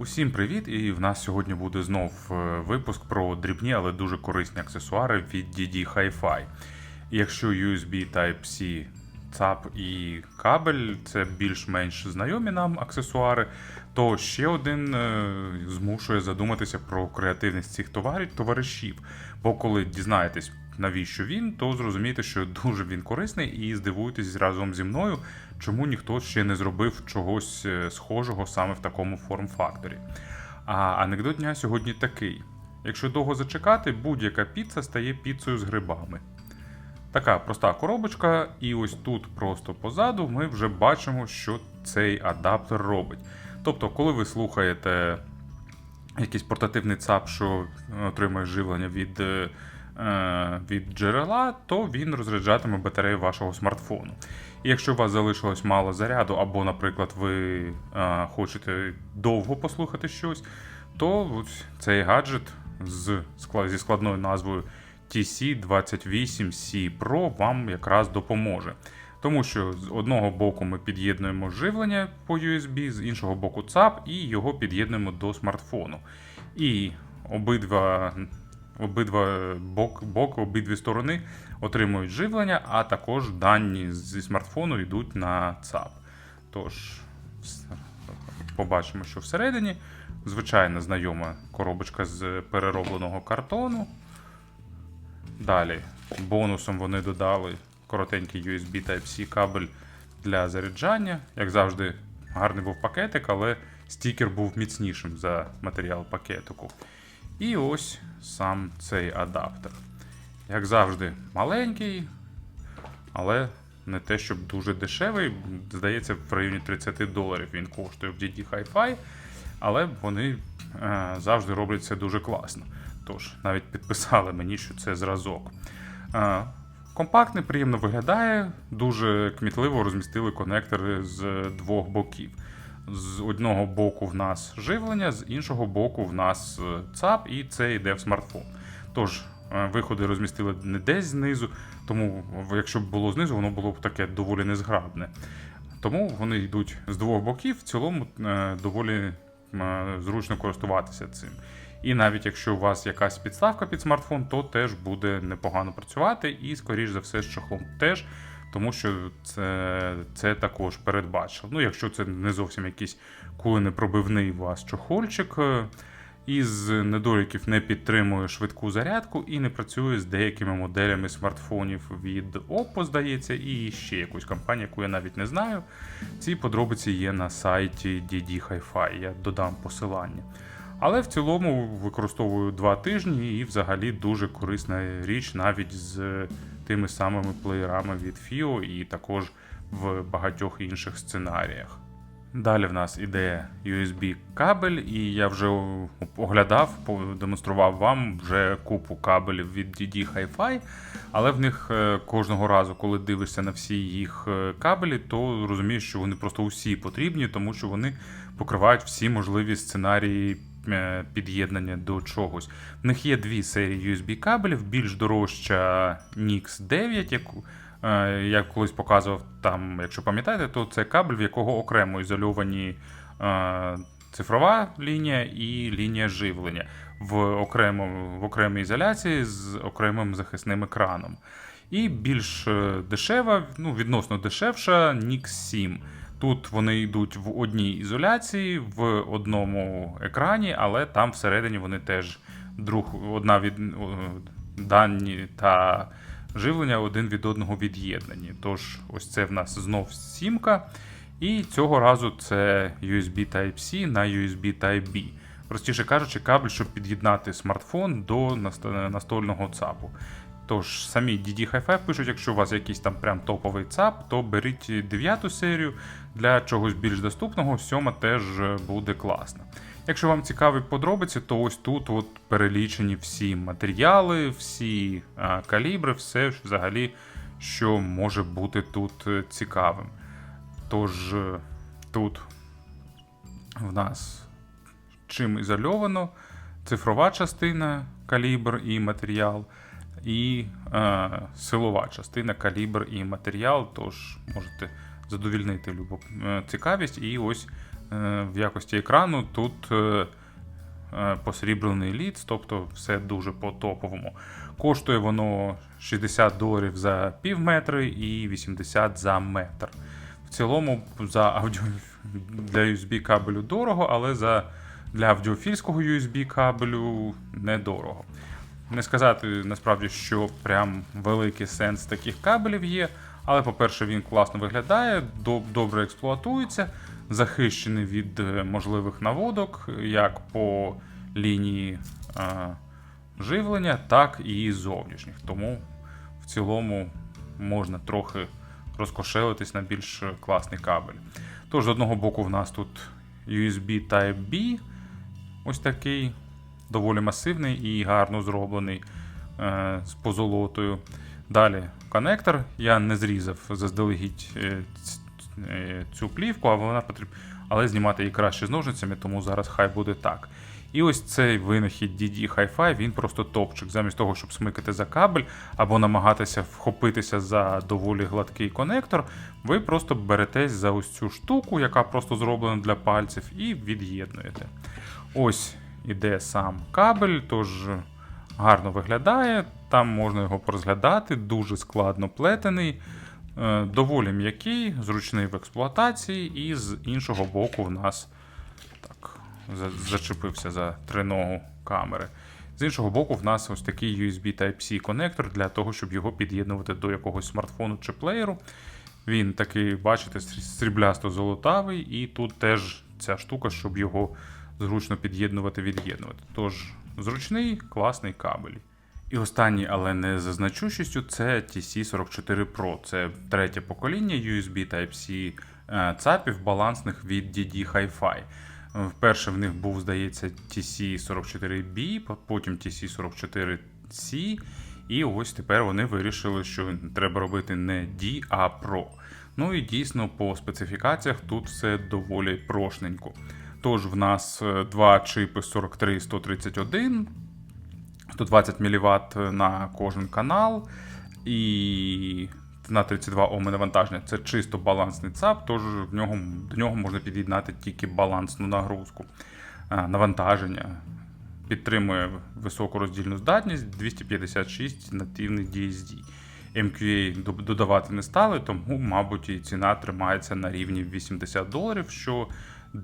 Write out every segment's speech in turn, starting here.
Усім привіт! І в нас сьогодні буде знов е, випуск про дрібні, але дуже корисні аксесуари від DD Hi-Fi. Якщо USB Type-C, ЦАП і кабель це більш-менш знайомі нам аксесуари, то ще один е, змушує задуматися про креативність цих товарів, товаришів. Бо коли дізнаєтесь, навіщо він, то зрозумієте, що дуже він корисний, і здивуєтесь разом зі мною, чому ніхто ще не зробив чогось е, схожого саме в такому форм-факторі. А анекдот дня сьогодні такий: якщо довго зачекати, будь-яка піца стає піцею з грибами. Така проста коробочка, і ось тут просто позаду ми вже бачимо, що цей адаптер робить. Тобто, коли ви слухаєте якийсь портативний ЦАП, що отримує живлення від, е, е, від джерела, то він розряджатиме батарею вашого смартфону. І якщо у вас залишилось мало заряду, або, наприклад, ви е, хочете довго послухати щось, то цей гаджет з, зі складною назвою TC28C Pro вам якраз допоможе. Тому що з одного боку ми під'єднуємо живлення по USB, з іншого боку ЦАП, і його під'єднуємо до смартфону. І обидва, обидва бок, бок, обидві сторони отримують живлення, а також дані зі смартфону йдуть на ЦАП. Тож, побачимо, що всередині. Звичайна знайома коробочка з переробленого картону. Далі, бонусом вони додали коротенький USB Type-C кабель для заряджання. Як завжди, гарний був пакетик, але стікер був міцнішим за матеріал пакетику. І ось сам цей адаптер. Як завжди, маленький, але не те, щоб дуже дешевий. Здається, в районі 30 доларів він коштує в DD Hi-Fi, але вони е, завжди роблять це дуже класно. Тож, навіть підписали мені, що це зразок. Е, компактний, приємно виглядає, дуже кмітливо розмістили конектори з двох боків. З одного боку в нас живлення, з іншого боку в нас е, ЦАП, і це йде в смартфон. Тож, е, виходи розмістили не десь знизу, тому якщо б було знизу, воно було б таке доволі незграбне. Тому вони йдуть з двох боків, в цілому е, доволі зручно користуватися цим. І навіть якщо у вас якась підставка під смартфон, то теж буде непогано працювати, і, скоріш за все, з чохлом теж, тому що це, це також передбачив. Ну, якщо це не зовсім якийсь куленепробивний у вас чохольчик. е, Із недоліків не підтримує швидку зарядку і не працює з деякими моделями смартфонів від Oppo, здається, і ще якусь компанію, яку я навіть не знаю. Ці подробиці є на сайті DD Hi-Fi, я додам посилання. Але в цілому використовую два тижні і взагалі дуже корисна річ навіть з тими самими плеєрами від FIO і також в багатьох інших сценаріях. Далі в нас іде USB кабель, і я вже оглядав, демонстрував вам вже купу кабелів від DD Hi-Fi, але в них е, кожного разу, коли дивишся на всі їх е, кабелі, то розумієш, що вони просто усі потрібні, тому що вони покривають всі можливі сценарії під'єднання до чогось. В них є дві серії USB кабелів, більш дорожча NIX 9, яку Е, Я колись показував там, якщо пам'ятаєте, то це кабель, в якого окремо ізольовані е, цифрова лінія і лінія живлення в, окремо, в окремій ізоляції з окремим захисним екраном. І більш е, дешева, ну, відносно дешевша NIX 7. Тут вони йдуть в одній ізоляції, в одному екрані, але там всередині вони теж друг, одна від дані та живлення один від одного від'єднані. Тож, ось це в нас знов сімка. І цього разу це USB Type-C на USB Type-B. Простіше кажучи, кабель, щоб під'єднати смартфон до настольного ЦАПу. Тож, самі DD Hi-Fi пишуть, якщо у вас якийсь там прям топовий ЦАП, то беріть дев'яту серію для чогось більш доступного, сьома теж буде класна. Якщо вам цікаві подробиці, то ось тут от перелічені всі матеріали, всі калібри, все взагалі, що може бути тут е, цікавим. Тож е, тут в нас чим ізольовано цифрова частина, калібр і матеріал, і е, силова частина, калібр і матеріал. Тож можете задовільнити любу е, цікавість. І ось е, в якості екрану тут е, е, посріблений ліц, тобто все дуже по топовому. Коштує воно 60 доларів за пів метри і 80 за метр. В цілому за аудіо для USB кабелю дорого, але за для аудіофільського USB кабелю недорого. Не сказати насправді, що прям великий сенс таких кабелів є. Але, по-перше, він класно виглядає, до- добре експлуатується, захищений від е, можливих наводок, як по лінії е, живлення, так і зовнішніх. Тому в цілому можна трохи розкошелитись на більш класний кабель. Тож, з одного боку, в нас тут USB Type-B, ось такий, доволі масивний і гарно зроблений е, з позолотою. Далі коннектор. Я не зрізав заздалегідь е, е, цю плівку, а вона потрібна. Але знімати її краще з ножницями, тому зараз хай буде так. І ось цей винахід DD Hi-Fi, він просто топчик. Замість того, щоб смикати за кабель або намагатися вхопитися за доволі гладкий конектор, ви просто беретесь за ось цю штуку, яка просто зроблена для пальців, і від'єднуєте. Ось іде сам кабель, тож гарно виглядає. Там можна його порозглядати, дуже складно плетений, е, доволі м'який, зручний в експлуатації, і з іншого боку в нас так, зачепився за триногу камери. З іншого боку, в нас ось такий USB Type-C конектор для того, щоб його під'єднувати до якогось смартфону чи плеєру. Він такий, бачите, срі- сріблясто-золотавий, і тут теж ця штука, щоб його зручно під'єднувати, від'єднувати. Тож зручний, класний кабель. І останній, але не за значущістю, це TC44 Pro. Це третє покоління USB Type-C е, ЦАПів балансних від DD Hi-Fi. Вперше в них був, здається, TC44B, потім TC44C. І ось тепер вони вирішили, що треба робити не D, а Pro. Ну і дійсно по специфікаціях тут все доволі прошненько. Тож в нас е, два чипи 43 і 131, 120 мВт на кожен канал, і на 32 Ом навантаження. Це чисто балансний ЦАП, тож в нього, до нього можна під'єднати тільки балансну нагрузку. Навантаження підтримує високу роздільну здатність 256 нативний DSD. MQA додавати не стали, тому, мабуть, і ціна тримається на рівні 80 доларів, що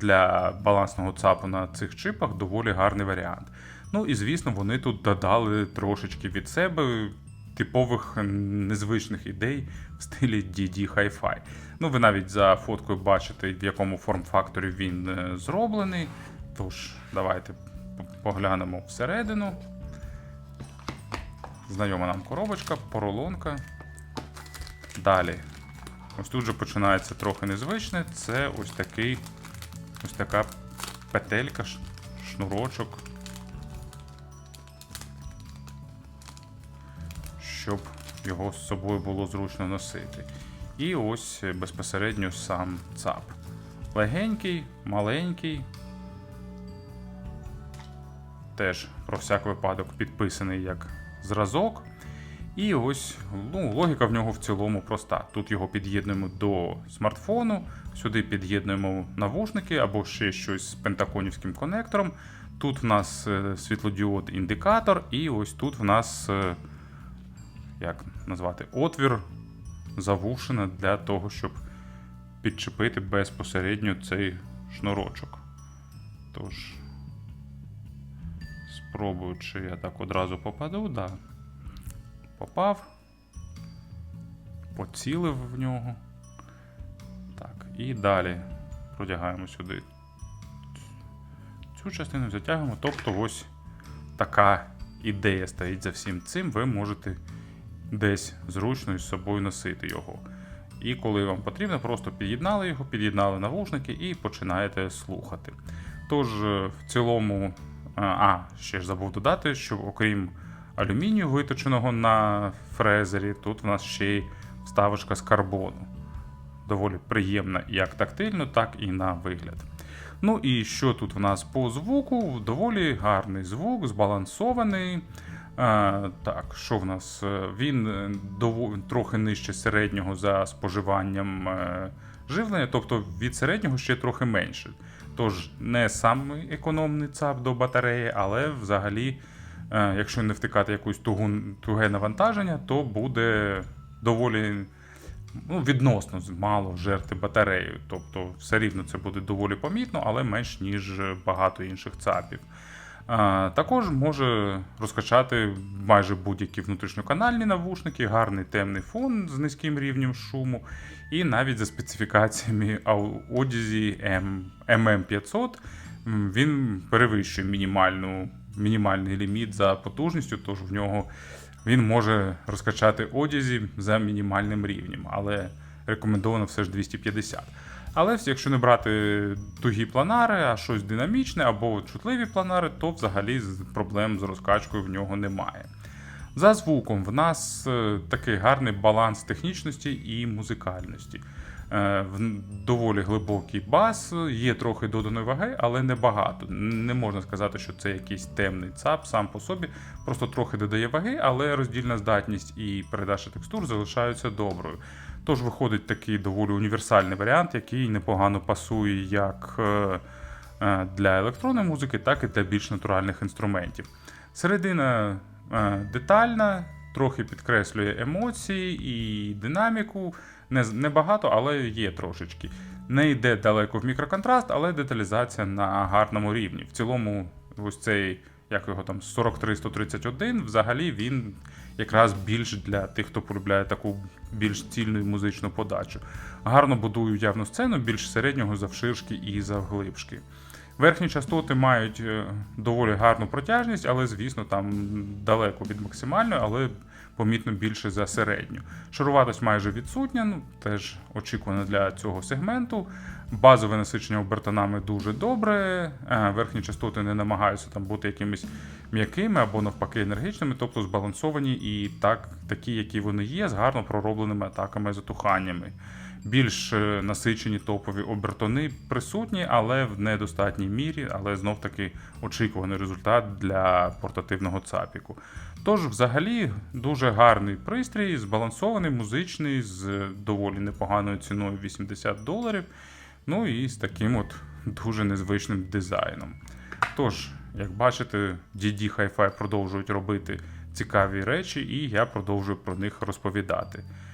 для балансного ЦАПу на цих чипах доволі гарний варіант. Ну і звісно, вони тут додали трошечки від себе типових незвичних ідей в стилі DD Hi-Fi. Ну, ви навіть за фоткою бачите, в якому форм-факторі він е, зроблений. Тож, давайте поглянемо всередину. Знайома нам коробочка, поролонка. Далі. Ось тут же починається трохи незвичне. Це ось такий ось така петелька, шнурочок. Щоб його з собою було зручно носити. І ось е, безпосередньо сам ЦАП. Легенький, маленький. Теж про всяк випадок підписаний як зразок. І ось ну, логіка в нього в цілому проста. Тут його під'єднуємо до смартфону, сюди під'єднуємо навушники або ще щось з пентаконівським конектором. Тут в нас е, світлодіод індикатор, і ось тут в нас, е, як назвати, отвір завушена для того, щоб підчепити безпосередньо цей шнурочок. Тож, спробую, чи я так одразу попаду, да. Попав. Поцілив в нього. Так, і далі продягаємо сюди цю частину, затягуємо. Тобто ось така ідея стоїть за всім цим. Ви можете десь зручно із собою носити його. І коли вам потрібно, просто під'єднали його, під'єднали навушники і починаєте слухати. Тож, е, в цілому, а, а, ще ж забув додати, що окрім алюмінію, виточеного на фрезері, тут в нас ще й вставочка з карбону. Доволі приємна як тактильно, так і на вигляд. Ну і що тут в нас по звуку? Доволі гарний звук, збалансований. А, так, що в нас? Е, Він е, трохи нижче середнього за споживанням е, живлення, тобто від середнього ще трохи менше. Тож не самий економний ЦАП до батареї, але взагалі, е, якщо не втикати якусь тугу, туге навантаження, то буде доволі ну, відносно мало жерти батарею. Тобто все рівно це буде доволі помітно, але менш ніж багато інших ЦАПів. Також може розкачати майже будь-які внутрішньоканальні навушники, гарний темний фон з низьким рівнем шуму, і навіть за специфікаціями M- MM500 він перевищує мінімальну, мінімальний ліміт за потужністю, тож в нього він може розкачати Audeze за мінімальним рівнем, але рекомендовано все ж 250. Але якщо не брати тугі планари, а щось динамічне або чутливі планари, то взагалі проблем з розкачкою в нього немає. За звуком в нас е, такий гарний баланс технічності і музикальності. Е, в- Доволі глибокий бас, є трохи доданої ваги, але не багато. Не можна сказати, що це якийсь темний ЦАП сам по собі, просто трохи додає ваги, але роздільна здатність і передача текстур залишаються доброю. Тож виходить такий доволі універсальний варіант, який непогано пасує як е, е, для електронної музики, так і для більш натуральних інструментів. Середина детальна, трохи підкреслює емоції і динаміку. Не, не багато, але є трошечки. Не йде далеко в мікроконтраст, але деталізація на гарному рівні. В цілому, ось цей, як його там, 43-131, взагалі він якраз більш для тих, хто полюбляє таку більш цільну музичну подачу. Гарно будує явну сцену більш середнього завширшки і завглибшки. Верхні частоти мають е, доволі гарну протяжність, але, звісно, там далеко від максимальної, але помітно більше за середню. Шаруватость майже відсутня, ну теж очікувано для цього сегменту. Базове насичення обертонами дуже добре. е, Верхні частоти не намагаються там бути якимись м'якими або навпаки енергічними, тобто збалансовані і так, такі, які вони є, з гарно проробленими атаками і затуханнями. Більш е, насичені топові обертони присутні, але в недостатній мірі, але знов таки очікуваний результат для портативного цапіку. Тож, взагалі, дуже гарний пристрій, збалансований, музичний, з доволі непоганою ціною 80 доларів. Ну і з таким от дуже незвичним дизайном. Тож, як бачите, DD Hi-Fi продовжують робити цікаві речі, і я продовжую про них розповідати.